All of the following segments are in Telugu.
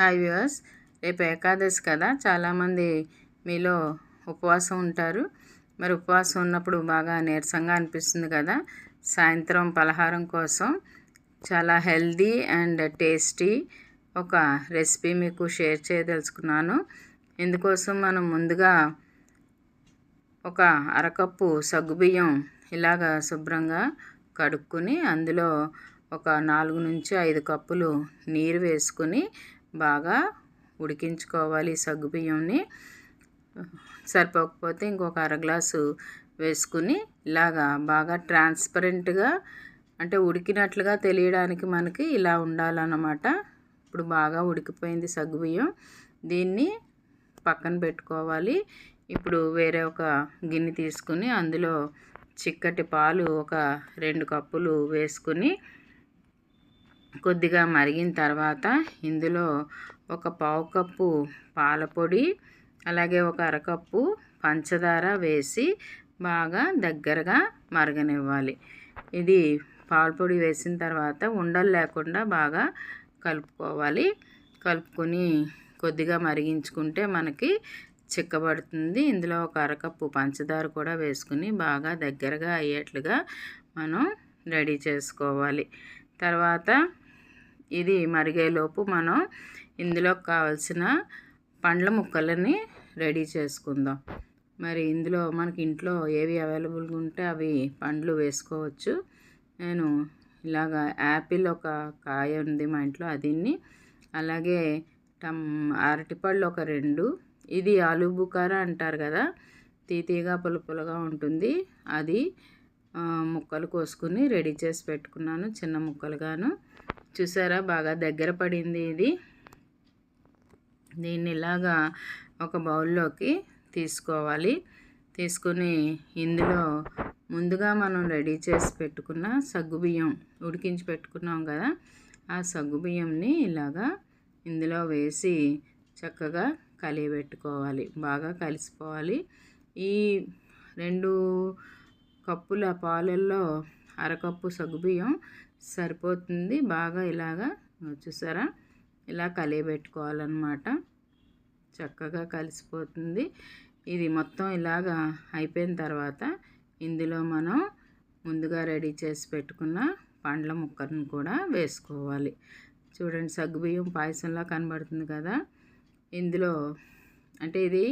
హాయ్ వ్యూవర్స్ రేపు ఏకాదశి కదా చాలామంది మీలో ఉపవాసం ఉంటారు. మరి ఉపవాసం ఉన్నప్పుడు బాగా నీరసంగా అనిపిస్తుంది కదా. సాయంత్రం పలహారం కోసం చాలా హెల్దీ అండ్ టేస్టీ ఒక రెసిపీ మీకు షేర్ చేయదలుచుకున్నాను. ఇందుకోసం మనం ముందుగా ఒక అరకప్పు సగ్గుబియ్యం ఇలాగ శుభ్రంగా కడుక్కుని అందులో ఒక నాలుగు నుంచి ఐదు కప్పులు నీరు వేసుకుని బాగా ఉడికించుకోవాలి సగ్గుబియ్యంని సరిపోకపోతే ఇంకొక అర గ్లాసు వేసుకుని ఇలాగా బాగా ట్రాన్స్పరెంట్గా అంటే ఉడికినట్లుగా తెలియడానికి మనకి ఇలా ఉండాలన్నమాట. ఇప్పుడు బాగా ఉడికిపోయింది సగ్గుబియ్యం దీన్ని పక్కన పెట్టుకోవాలి. ఇప్పుడు వేరే ఒక గిన్నె తీసుకుని అందులో చిక్కటి పాలు ఒక రెండు కప్పులు వేసుకుని కొద్దిగా మరిగిన తర్వాత ఇందులో ఒక పావు కప్పు పాలపొడి అలాగే ఒక అరకప్పు పంచదార వేసి బాగా దగ్గరగా మరగనివ్వాలి. ఇది పాలపొడి వేసిన తర్వాత ఉండలు లేకుండా బాగా కలుపుకోవాలి. కలుపుకొని కొద్దిగా మరిగించుకుంటే మనకి చిక్కబడుతుంది. ఇందులో ఒక అరకప్పు పంచదార కూడా వేసుకుని బాగా దగ్గరగా అయ్యేట్లుగా మనం రెడీ చేసుకోవాలి. తర్వాత ఇది మరిగేలోపు మనం ఇందులో కావాల్సిన పండ్ల ముక్కలని రెడీ చేసుకుందాం. మరి ఇందులో మనకి ఇంట్లో ఏవి అవైలబుల్గా ఉంటే అవి పండ్లు వేసుకోవచ్చు. నేను ఇలాగా యాపిల్ ఒక కాయ ఉంది మా ఇంట్లో అదిన్ని అలాగే టమ్ అరటిపళ్ళు ఒక రెండు. ఇది ఆలు బుకారా అంటారు కదా తీతీగా పులుపులుగా ఉంటుంది. అది ముక్కలు కోసుకుని రెడీ చేసి పెట్టుకున్నాను చిన్న ముక్కలుగాను. చూసారా? బాగా దగ్గర పడింది ఇది. దీన్ని ఇలాగా ఒక బౌల్లోకి తీసుకోవాలి. తీసుకుని ఇందులో ముందుగా మనం రెడీ చేసి పెట్టుకున్న సగ్గుబియ్యం ఉడికించి పెట్టుకున్నాం కదా ఆ సగ్గుబియ్యంని ఇలాగా ఇందులో వేసి చక్కగా కలియబెట్టుకోవాలి. బాగా కలిసిపోవాలి. ఈ రెండు కప్పుల పాలల్లో అరకప్పు సగ్గుబియ్యం సరిపోతుంది. బాగా ఇలాగా చూసారా? ఇలా కలియబెట్టుకోవాలన్నమాట. చక్కగా కలిసిపోతుంది. ఇది మొత్తం ఇలాగా అయిపోయిన తర్వాత ఇందులో మనం ముందుగా రెడీ చేసి పెట్టుకున్న పండ్ల ముక్కలను కూడా వేసుకోవాలి. చూడండి సగ్గుబియ్యం పాయసంలా కనబడుతుంది కదా? ఇందులో అంటే ఇది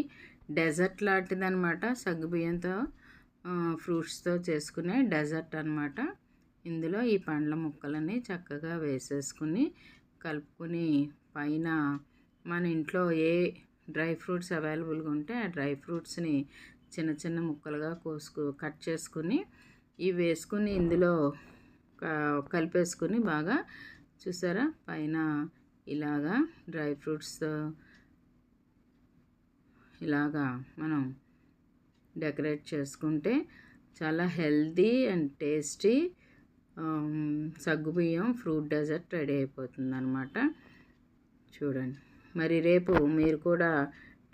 డెజర్ట్ లాంటిది అనమాట సగ్గుబియ్యంతో ఫ్రూట్స్తో చేసుకునే డెజర్ట్ అనమాట ఇందులో ఈ పండ్ల ముక్కలని చక్కగా వేసేసుకుని కలుపుకొని పైన మన ఇంట్లో ఏ డ్రై ఫ్రూట్స్ అవైలబుల్గా ఉంటే ఆ డ్రై ఫ్రూట్స్ని చిన్న చిన్న ముక్కలుగా కోసుకు కట్ చేసుకుని ఇవి వేసుకుని ఇందులో కలిపేసుకుని బాగా చూసారా? పైన ఇలాగా డ్రై ఫ్రూట్స్తో ఇలాగా మనం డెకరేట్ చేసుకుంటే చాలా హెల్దీ అండ్ టేస్టీ సగ్గుబియ్యం ఫ్రూట్ డెజర్ట్ రెడీ అయిపోతుంది అనమాట చూడండి. మరి రేపు మీరు కూడా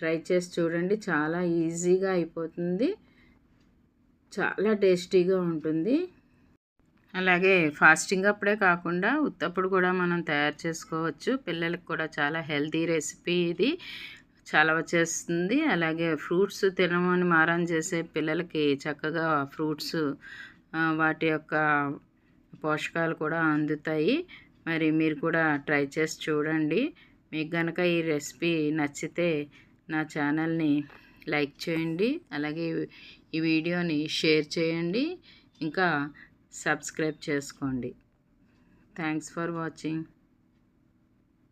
ట్రై చేసి చూడండి. చాలా ఈజీగా అయిపోతుంది. చాలా టేస్టీగా ఉంటుంది. అలాగే ఫాస్టింగ్ అప్పుడే కాకుండా ఉత్తప్పుడు కూడా మనం తయారు చేసుకోవచ్చు. పిల్లలకు కూడా చాలా హెల్తీ రెసిపీ ఇది. చాలా వచ్చేస్తుంది అలాగే ఫ్రూట్స్ తినమని మారం చేసే పిల్లలకి చక్కగా ఫ్రూట్స్ వాటి యొక్క పోషకాలు కూడా అందుతాయి. మరి మీరు కూడా ట్రై చేసి చూడండి. మీకు కనుక ఈ రెసిపీ నచ్చితే నా ఛానల్ని లైక్ చేయండి. అలాగే ఈ వీడియోని షేర్ చేయండి. ఇంకా సబ్స్క్రైబ్ చేసుకోండి. Thanks for watching.